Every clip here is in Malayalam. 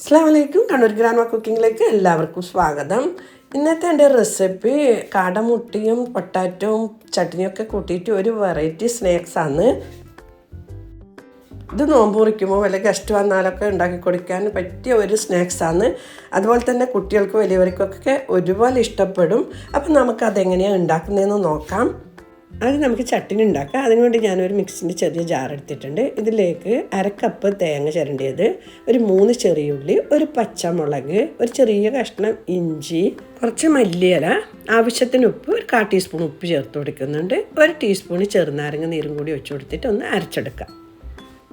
അസ്സാം വലൈക്കും കണ്ണൂർ ഗ്രാമ കുക്കിങ്ങിലേക്ക് എല്ലാവർക്കും സ്വാഗതം. ഇന്നത്തെ എന്റെ റെസിപ്പി കാടമുട്ടിയും പൊട്ടാറ്റവും ചട്നിയൊക്കെ കൂട്ടിയിട്ട് ഒരു വെറൈറ്റി സ്നാക്സാണ് ഇത് നോമ്പ് മുറിക്കുമ്പോൾ വല്ല ഗസ്റ്റ് വന്നാലൊക്കെ ഉണ്ടാക്കി കൊടുക്കാൻ പറ്റിയ ഒരു സ്നാക്സാണ് അതുപോലെ തന്നെ കുട്ടികൾക്ക് വലിയവർക്കൊക്കെ ഒരുപോലെ ഇഷ്ടപ്പെടും. അപ്പം നമുക്കതെങ്ങനെയാണ് ഉണ്ടാക്കുന്നതെന്ന് നോക്കാം. അത് നമുക്ക് ചട്ടിനി ഉണ്ടാക്കാം. അതിനുവേണ്ടി ഞാനൊരു മിക്സിന്റെ ചെറിയ ജാർ എടുത്തിട്ടുണ്ട്. ഇതിലേക്ക് അരക്കപ്പ് തേങ്ങ ചിരണ്ടിയത് ഒരു മൂന്ന് ചെറിയ ഉള്ളി ഒരു പച്ചമുളക് ഒരു ചെറിയ കഷ്ണം ഇഞ്ചി കുറച്ച് മല്ലിയില ആവശ്യത്തിന് ഉപ്പ് ഒരു കാ ടീസ്പൂൺ ഉപ്പ് ചേർത്ത് കൊടുക്കുന്നുണ്ട്. ഒരു ടീസ്പൂൺ ചെറുനാരങ്ങ നീരും കൂടി വെച്ച് കൊടുത്തിട്ട് ഒന്ന് അരച്ചെടുക്കാം.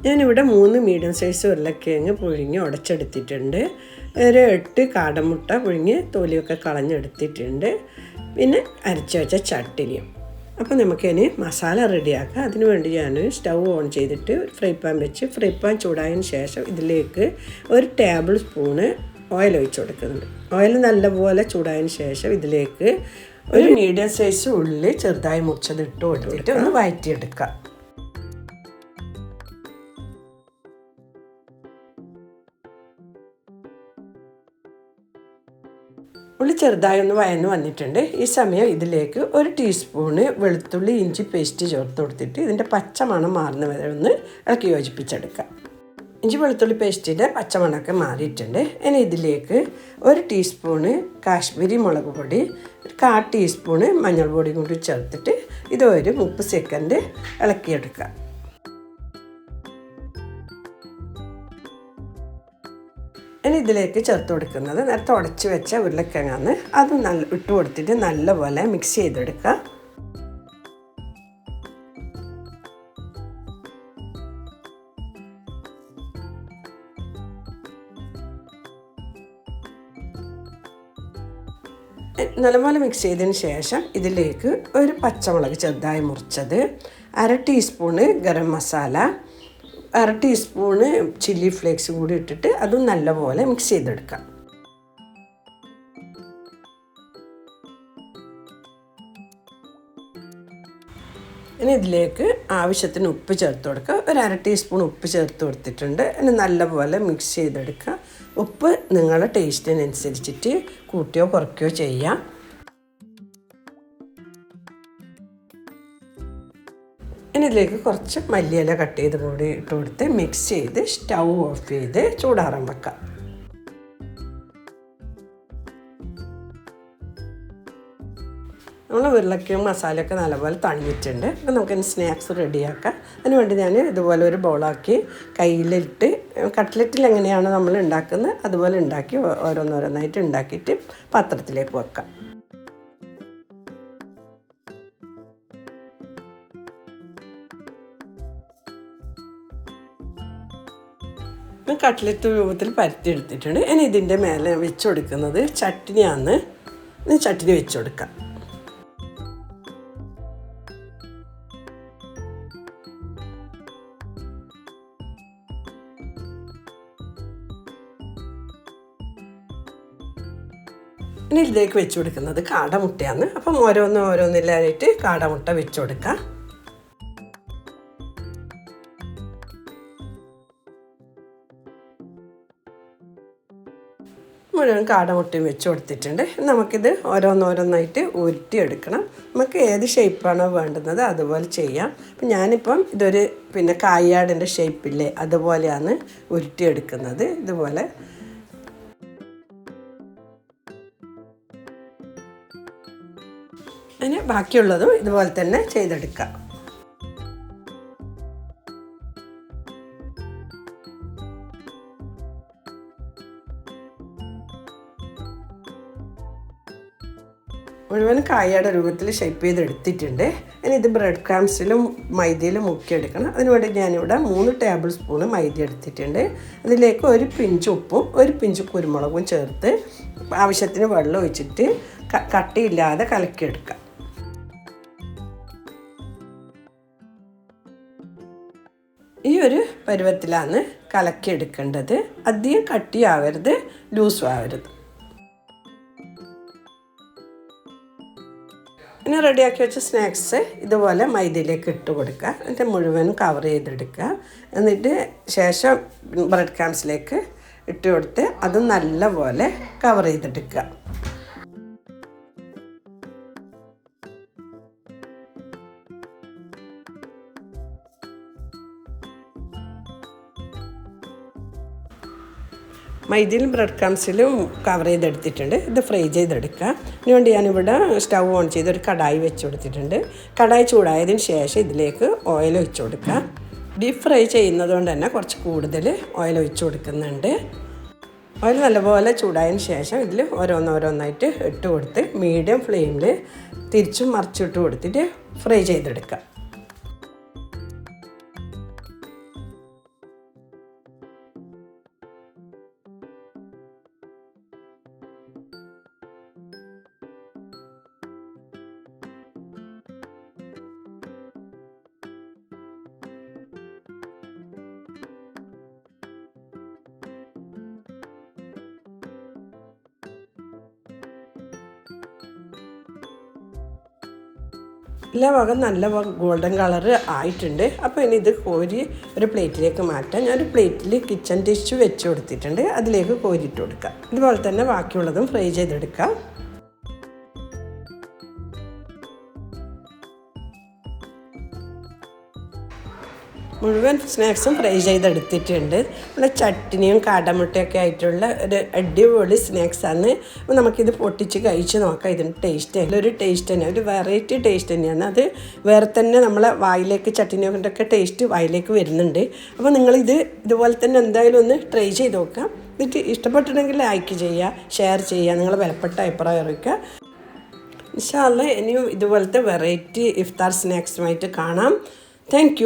ഞാനിവിടെ മൂന്ന് മീഡിയം സൈസ് ഉരുളക്കിഴങ്ങ് പുഴുങ്ങി ഉടച്ചെടുത്തിട്ടുണ്ട്. ഒരു എട്ട് കാടമുട്ട പുഴുങ്ങി തൊലിയൊക്കെ കളഞ്ഞെടുത്തിട്ടുണ്ട്. പിന്നെ അരച്ച് വെച്ച ചട്ടിനിയും. അപ്പോൾ നമുക്കതിന് മസാല റെഡിയാക്കാം. അതിന് വേണ്ടി ഞാൻ സ്റ്റൗ ഓൺ ചെയ്തിട്ട് ഫ്രൈ പാൻ വെച്ച് ഫ്രൈ പാൻ ചൂടായതിന് ശേഷം ഇതിലേക്ക് ഒരു ടേബിൾ സ്പൂണ് ഓയിൽ ഒഴിച്ച് കൊടുക്കുന്നുണ്ട്. ഓയിൽ നല്ലപോലെ ചൂടായതിന് ശേഷം ഇതിലേക്ക് ഒരു മീഡിയം സൈസ് ഉള്ളി ചെറുതായി മുറിച്ചത് ഇട്ട് കൊടുത്തിട്ട് ഒന്ന് വഴറ്റിയെടുക്കാം ഉള്ളി ചെറുതായി ഒന്ന് വയന്ന് വന്നിട്ടുണ്ട്. ഈ സമയം ഇതിലേക്ക് ഒരു ടീസ്പൂണ് വെളുത്തുള്ളി ഇഞ്ചി പേസ്റ്റ് ചേർത്ത് കൊടുത്തിട്ട് ഇതിന്റെ പച്ചമണം മാറുന്ന വരെ ഒന്ന് ഇളക്കി യോജിപ്പിച്ചെടുക്കാം ഇഞ്ചി വെളുത്തുള്ളി പേസ്റ്റിന്റെ പച്ചമണമൊക്കെ മാറിയിട്ടുണ്ട്. ഇനി ഇതിലേക്ക് ഒരു ടീസ്പൂണ് കാശ്മീരി മുളക് പൊടി ഒരു കാ ടീസ്പൂണ് മഞ്ഞൾ പൊടി കൂടി ചേർത്തിട്ട് ഇത് ഒരു മുപ്പത് സെക്കൻഡ് ഇളക്കിയെടുക്കാം ഇനി ഇതിലേക്ക് ചേർത്ത് കൊടുക്കുന്നത് നേരത്തെ ഉടച്ച് വെച്ച ഉരുളക്കിഴങ്ങാന്ന് അത് നല്ല ഇട്ട് കൊടുത്തിട്ട് നല്ലപോലെ മിക്സ് ചെയ്തെടുക്കുക. നല്ലപോലെ മിക്സ് ചെയ്തതിന് ശേഷം ഇതിലേക്ക് ഒരു പച്ചമുളക് ചെറുതായി മുറിച്ചത്. അര ടീസ്പൂണ് ഗരം മസാല. അര ടീസ്പൂണ് ചില്ലി ഫ്ലേക്സ് കൂടി ഇട്ടിട്ട് അതും നല്ലപോലെ മിക്സ് ചെയ്തെടുക്കാം. ഇനി ഇതിലേക്ക് ആവശ്യത്തിന് ഉപ്പ് ചേർത്ത് കൊടുക്കുക. ഒരു അര ടീസ്പൂൺ ഉപ്പ് ചേർത്ത് കൊടുത്തിട്ടുണ്ട്. ഇനി നല്ലപോലെ മിക്സ് ചെയ്തെടുക്കുക. ഉപ്പ് നിങ്ങളുടെ ടേസ്റ്റിനനുസരിച്ചിട്ട് കൂട്ടിയോ കുറയ്ക്കുകയോ ചെയ്യാം. ഇനി ഇതിലേക്ക് കുറച്ച് മല്ലിയില കട്ട് ചെയ്ത് കൂടി ഇട്ട് കൊടുത്ത് മിക്സ് ചെയ്ത് സ്റ്റൗ ഓഫ് ചെയ്ത് ചൂടാറാൻ വെക്കാം. നമ്മൾ ഉരുളക്കും മസാലയൊക്കെ നല്ലപോലെ തണിഞ്ഞിട്ടുണ്ട്. അപ്പം നമുക്കിനി സ്നാക്സ് റെഡിയാക്കാം അതിനുവേണ്ടി ഞാൻ ഇതുപോലെ ഒരു ബൗളാക്കി കയ്യിലിട്ട് കട്ട്ലറ്റിൽ എങ്ങനെയാണ് നമ്മൾ ഉണ്ടാക്കുന്നത് അതുപോലെ ഉണ്ടാക്കി ഓരോന്നോരോന്നായിട്ട് ഉണ്ടാക്കിയിട്ട് പാത്രത്തിലേക്ക് വെക്കാം. കട്ട്ലറ്റ് രൂപത്തിൽ പരത്തി എടുത്തിട്ടുണ്ട് ഇനി ഇതിന്റെ മേലെ വെച്ച് കൊടുക്കുന്നത് ചട്ടിനിയാണ് ഇനി ചട്ടിനി വെച്ച് കൊടുക്കാം ഇനി ഇതിലേക്ക് വെച്ച് കൊടുക്കുന്നത് കാടമുട്ടയാണ്. അപ്പം ഓരോന്ന് ഓരോന്നില്ലായിട്ട് കാടമുട്ട വെച്ച് കൊടുക്കാം മുഴുവൻ കാടമുട്ടയും വെച്ച് കൊടുത്തിട്ടുണ്ട്. നമുക്കിത് ഓരോന്നോരോന്നായിട്ട് ഉരുട്ടിയെടുക്കണം നമുക്ക് ഏത് ഷേപ്പാണോ വേണ്ടുന്നത് അതുപോലെ ചെയ്യാം. അപ്പം ഞാനിപ്പം ഇതൊരു പിന്നെ കായാടിന്റെ ഷേപ്പില്ലേ അതുപോലെയാണ് ഉരുട്ടിയെടുക്കുന്നത്. ഇതുപോലെ. അതിന് ബാക്കിയുള്ളതും ഇതുപോലെ തന്നെ ചെയ്തെടുക്കാം. മുഴുവൻ കായയുടെ രൂപത്തിൽ ഷേപ്പ് ചെയ്തെടുത്തിട്ടുണ്ട്. ഇനി ഇത് ബ്രെഡ് ക്രാംസിലും മൈദയിലും മുക്കിയെടുക്കണം അതിനുവേണ്ടി ഞാനിവിടെ മൂന്ന് ടേബിൾ സ്പൂണ് മൈദ എടുത്തിട്ടുണ്ട്. അതിലേക്ക് ഒരു പിഞ്ച് ഉപ്പും ഒരു പിഞ്ച് കുരുമുളകും ചേർത്ത് ആവശ്യത്തിന് വെള്ളം ഒഴിച്ചിട്ട് കട്ടിയില്ലാതെ കലക്കിയെടുക്കാം ഈ ഒരു പരുവത്തിലാണ് കലക്കിയെടുക്കേണ്ടത്. അധികം കട്ടിയാവരുത് ലൂസും ആവരുത് ഇനി റെഡിയാക്കി വെച്ച സ്നാക്സ് ഇതുപോലെ മൈദയിലേക്ക് ഇട്ട് കൊടുക്കുക. എന്നിട്ട് മുഴുവനും കവർ ചെയ്തെടുക്കുക. എന്നിട്ട് ശേഷം ബ്രെഡ് ക്രാംസിലേക്ക് ഇട്ട് കൊടുത്ത് അത് നല്ലപോലെ കവർ ചെയ്തെടുക്കുക. മൈദയിലും ബ്രെഡ് ക്രംസിലും കവർ ചെയ്തെടുത്തിട്ടുണ്ട്. ഇത് ഫ്രൈ ചെയ്തെടുക്കുക അതിനുവേണ്ടി ഞാനിവിടെ സ്റ്റൗ ഓൺ ചെയ്ത് ഒരു കടായി വെച്ച് കൊടുത്തിട്ടുണ്ട്. കടായി ചൂടായതിന് ശേഷം ഇതിലേക്ക് ഓയിൽ ഒഴിച്ചു കൊടുക്കുക ഡീപ്പ് ഫ്രൈ ചെയ്യുന്നത് കൊണ്ട് തന്നെ കുറച്ച് കൂടുതൽ ഓയിൽ ഒഴിച്ചു കൊടുക്കുന്നുണ്ട്. ഓയിൽ നല്ലപോലെ ചൂടായതിന് ശേഷം ഇതിൽ ഓരോന്നോരോന്നായിട്ട് ഇട്ട് കൊടുത്ത് മീഡിയം ഫ്ലെയിമിൽ തിരിച്ചും മറിച്ചിട്ട് കൊടുത്തിട്ട് ഫ്രൈ ചെയ്തെടുക്കുക എല്ലാ ഭാഗം നല്ല ഗോൾഡൻ കളർ ആയിട്ടുണ്ട്. അപ്പോൾ ഇനി ഇത് കോരി ഒരു പ്ലേറ്റിലേക്ക് മാറ്റാം. ഞാനൊരു പ്ലേറ്റിൽ കിച്ചൺ ടിഷ്യൂ വെച്ച് കൊടുത്തിട്ടുണ്ട്. അതിലേക്ക് കോരിയിട്ട് കൊടുക്കാം. ഇതുപോലെ തന്നെ ബാക്കിയുള്ളതും ഫ്രൈ ചെയ്തെടുക്കാം. മുഴുവൻ സ്നാക്സും ഫ്രൈ ചെയ്തെടുത്തിട്ടുണ്ട്. നമ്മുടെ ചട്ടിനിയും കാടമുട്ടയൊക്കെ ആയിട്ടുള്ള ഒരു അടിപൊളി സ്നാക്സാണ്. അപ്പോൾ നമുക്കിത് പൊട്ടിച്ച് കഴിച്ച് നോക്കാം. ഇതിന് ടേസ്റ്റ് ഒരു ടേസ്റ്റ് തന്നെ. ഒരു വെറൈറ്റി ടേസ്റ്റ് തന്നെയാണ്. അത് വേറെ തന്നെ നമ്മളെ വായിലേക്ക് ചട്ടിനി കൊണ്ടൊക്കെ ടേസ്റ്റ് വായിലേക്ക് വരുന്നുണ്ട്. അപ്പോൾ നിങ്ങളിത് ഇതുപോലെ തന്നെ എന്തായാലും ഒന്ന് ട്രൈ ചെയ്ത് നോക്കാം. എന്നിട്ട് ഇഷ്ടപ്പെട്ടിട്ടുണ്ടെങ്കിൽ ലൈക്ക് ചെയ്യുക ഷെയർ ചെയ്യുക നിങ്ങൾ വിലപ്പെട്ട അഭിപ്രായം അറിയിക്കുക. ഇൻഷാല്ല ഇനിയും ഇതുപോലത്തെ വെറൈറ്റി ഇഫ്താർ സ്നാക്സുമായിട്ട് കാണാം. താങ്ക്